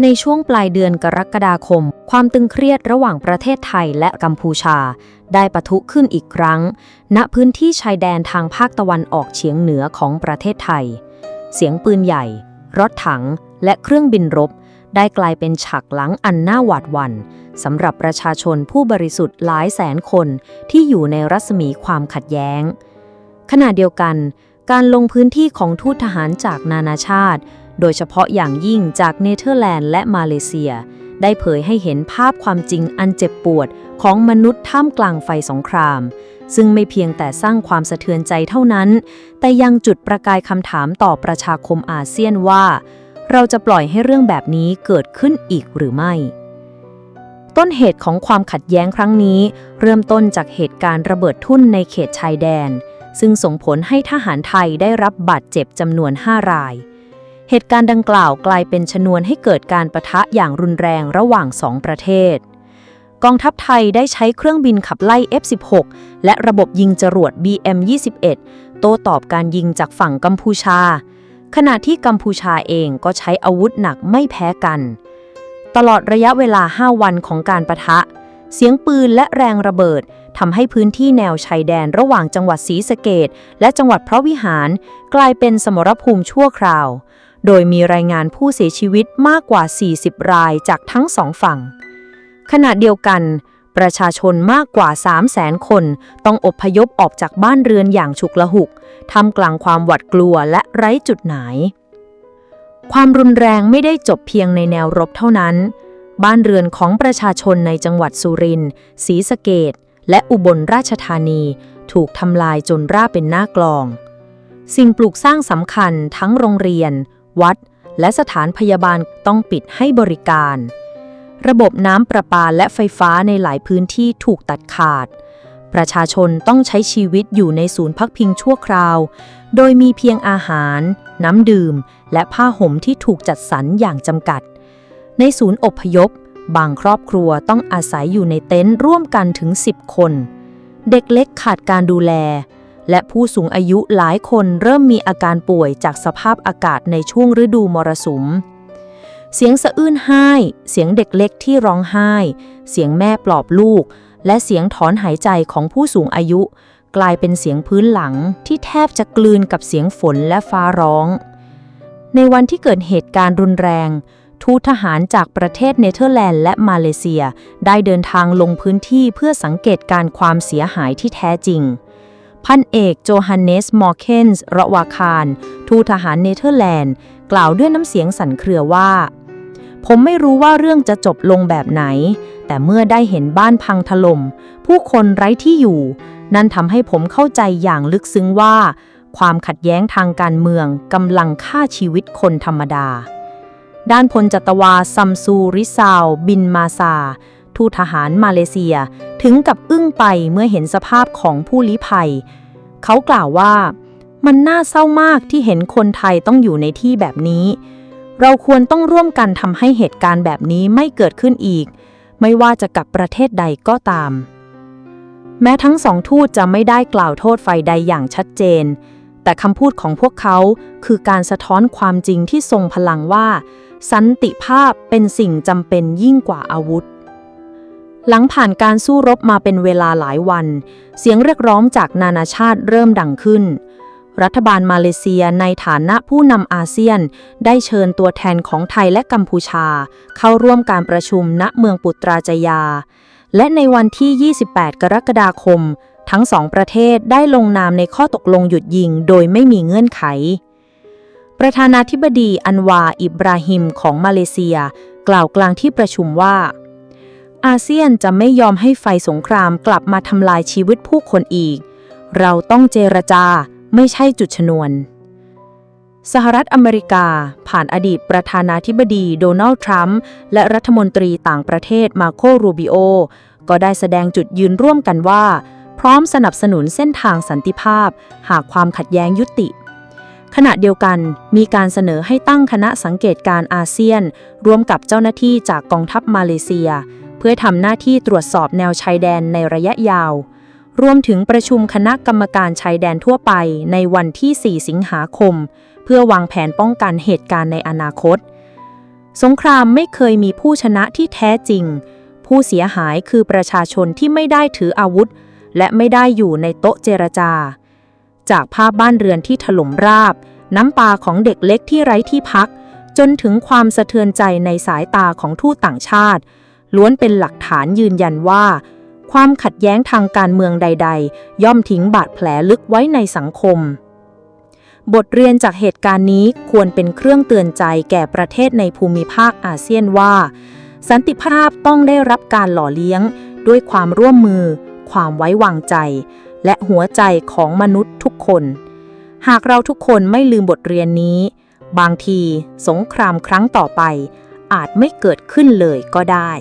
ในช่วงปลายเดือนกรกฎาคม ความตึงเครียดระหว่างประเทศไทยและกัมพูชา ได้ปะทุขึ้นอีกครั้ง ณพื้นที่ชายแดนทางภาคตะวันออกเฉียงเหนือของประเทศไทย เสียงปืนใหญ่ รถถัง และเครื่องบินรบ ได้กลายเป็นฉากหลังอันน่าหวาดหวั่นสำหรับประชาชนผู้บริสุทธิ์หลายแสนคนที่อยู่ในรัศมีความขัดแย้ง ขณะเดียวกัน การลงพื้นที่ของทูตทหารจากนานาชาติ โดยเฉพาะอย่างยิ่งจากเนเธอร์แลนด์และมาเลเซีย ได้เผยให้เห็นภาพความจริงอันเจ็บปวดของมนุษย์ท่ามกลางไฟสงคราม ซึ่งไม่เพียงแต่สร้างความสะเทือนใจเท่านั้น แต่ยังจุดประกายคำถามต่อประชาคมอาเซียนว่า เราจะปล่อยให้เรื่องแบบนี้เกิดขึ้นอีกหรือไม่ต้นเหตุของความขัดแย้งครั้งนี้ เริ่มต้นจากเหตุการณ์ระเบิดทุ่นในเขตชายแดน ซึ่งส่งผลให้ทหารไทยได้รับบาดเจ็บจำนวน 5 ราย เหตุการณ์ดังกล่าวกลายเป็นชนวนให้เกิดการประทะอย่างรุนแรงระหว่างสองประเทศ กองทัพไทยได้ใช้เครื่องบินขับไล่ F-16 และระบบยิงจรวด BM-21 โต้ตอบการยิงจากฝั่งกัมพูชา ขณะที่กัมพูชาเองก็ใช้อาวุธหนักไม่แพ้กัน ตลอดระยะเวลา 5 วันของการประทะ เสียงปืนและแรงระเบิดทำให้พื้นที่แนวชายแดนระหว่างจังหวัดศรีสะเกดและจังหวัดพระวิหาร กลายเป็นสมรภูมิชั่วคราว โดยมีรายงานผู้เสียชีวิตมากกว่า 40 รายจากทั้งสองฝั่ง ขณะเดียวกัน ประชาชนมากกว่า 300,000คนต้องอพยพออกจากบ้านเรือนอย่างฉุกละหุกทำกลางความหวาดกลัวและไร้จุดหมาย ความรุนแรงไม่ได้จบเพียงในแนวรบเท่านั้น บ้านเรือนของประชาชนในจังหวัดสุรินทร์ศรีสะเกดและอุบลราชธานี ถูกทำลายจนราบเป็นหน้ากลอง สิ่งปลูกสร้างสำคัญทั้งโรงเรียน วัด และสถานพยาบาลต้องปิดให้บริการ ระบบน้ำประปาและไฟฟ้าในหลายพื้นที่ถูกตัดขาด ประชาชนต้องใช้ชีวิตอยู่ในศูนย์พักพิงชั่วคราว โดยมีเพียงอาหาร น้ำดื่ม และผ้าห่มที่ถูกจัดสรรอย่างจำกัด ในศูนย์อพยพ บางครอบครัวต้องอาศัยอยู่ในเต็นท์ร่วมกันถึง 10 คน เด็กเล็กขาดการดูแล และผู้สูงอายุหลายคนเริ่มมีอาการป่วยจากสภาพอากาศในช่วงฤดูมรสุม เสียงสะอื้นไห้ เสียงเด็กเล็กที่ร้องไห้ เสียงแม่ปลอบลูก และเสียงถอนหายใจของผู้สูงอายุ กลายเป็นเสียงพื้นหลังที่แทบจะกลืนกับเสียงฝนและฟ้าร้อง ในวันที่เกิดเหตุการณ์รุนแรงทูตทหารจากประเทศเนเธอร์แลนด์และมาเลเซีย ได้เดินทางลงพื้นที่เพื่อสังเกตการความเสียหายที่แท้จริง พันเอกโจฮันเนส มอร์เคนส์ระวาคาร ทูตทหารเนเธอร์แลนด์ กล่าวด้วยน้ำเสียงสั่นเครือว่า ผมไม่รู้ว่าเรื่องจะจบลงแบบไหน แต่เมื่อได้เห็นบ้านพังถล่ม ผู้คนไร้ที่อยู่ นั่นทำให้ผมเข้าใจอย่างลึกซึ้งว่า ความขัดแย้งทางการเมืองกำลังฆ่าชีวิตคนธรรมดา ด้านพลจัตวาซัมซูริซาว บินมาซา ทูตทหารมาเลเซีย ถึงกับอึ้งไปเมื่อเห็นสภาพของผู้ลี้ภัย เขากล่าวว่า มันน่าเศร้ามากที่เห็นคนไทยต้องอยู่ในที่แบบนี้ เราควรต้องร่วมกันทำให้เหตุการณ์แบบนี้ไม่เกิดขึ้นอีก ไม่ว่าจะกับประเทศใดก็ตาม แม้ทั้งสองทูตจะไม่ได้กล่าวโทษฝ่ายใดอย่างชัดเจน แต่คำพูดของพวกเขาคือการสะท้อนความจริงที่ทรงพลังว่าสันติภาพเป็นสิ่งจำเป็นยิ่งกว่าอาวุธ หลังผ่านการสู้รบมาเป็นเวลาหลายวัน เสียงเรียกร้องจากนานาชาติเริ่มดังขึ้น รัฐบาลมาเลเซียในฐานะผู้นำอาเซียน ได้เชิญตัวแทนของไทยและกัมพูชา เข้าร่วมการประชุมณเมืองปุตราจยา และในวันที่ 28 กรกฎาคม ทั้งสองประเทศได้ลงนามในข้อตกลงหยุดยิงโดยไม่มีเงื่อนไข ประธานาธิบดีอันวาอิบราฮิมของมาเลเซีย กล่าวกลางที่ประชุมว่า อาเซียนจะไม่ยอมให้ไฟสงครามกลับมาทำลายชีวิตผู้คนอีก เราต้องเจรจาไม่ใช่จุดชนวน สหรัฐอเมริกา ผ่านอดีตประธานาธิบดีโดนัลด์ทรัมป์และรัฐมนตรีต่างประเทศมาโครูบิโอ ก็ได้แสดงจุดยืนร่วมกันว่า พร้อมสนับสนุนเส้นทางสันติภาพ หากความขัดแย้งยุติขณะเดียวกันมีการเสนอให้ตั้งคณะสังเกตการอาเซียน ร่วมกับเจ้าหน้าที่จากกองทัพมาเลเซีย พื่อทำหน้าที่ตรวจสอบแนวชายแดนในระยะยาว รวมถึงประชุมคณะกรรมการชายแดนทั่วไปในวันที่ 4 สิงหาคม เพื่อวางแผนป้องกันเหตุการณ์ในอนาคต สงครามไม่เคยมีผู้ชนะที่แท้จริง ผู้เสียหายคือประชาชนที่ไม่ได้ถืออาวุธ และไม่ได้อยู่ในโต๊ะเจรจา จากภาพบ้านเรือนที่ถล่มราบ น้ำตาของเด็กเล็กที่ไร้ที่พัก จนถึงความสะเทือนใจในสายตาของทูตต่างชาติ ล้วนเป็นหลักฐานยืนยันว่า ความขัดแย้งทางการเมืองใด ๆ ย่อมทิ้งบาดแผลลึกไว้ในสังคม บทเรียนจากเหตุการณ์นี้ควรเป็นเครื่องเตือนใจแก่ประเทศในภูมิภาคอาเซียนว่า สันติภาพต้องได้รับการหล่อเลี้ยง ด้วยความร่วมมือ ความไว้วางใจ และหัวใจของมนุษย์ทุกคน หากเราทุกคนไม่ลืมบทเรียนนี้บางทีสงครามครั้งต่อไป อาจไม่เกิดขึ้นเลยก็ได้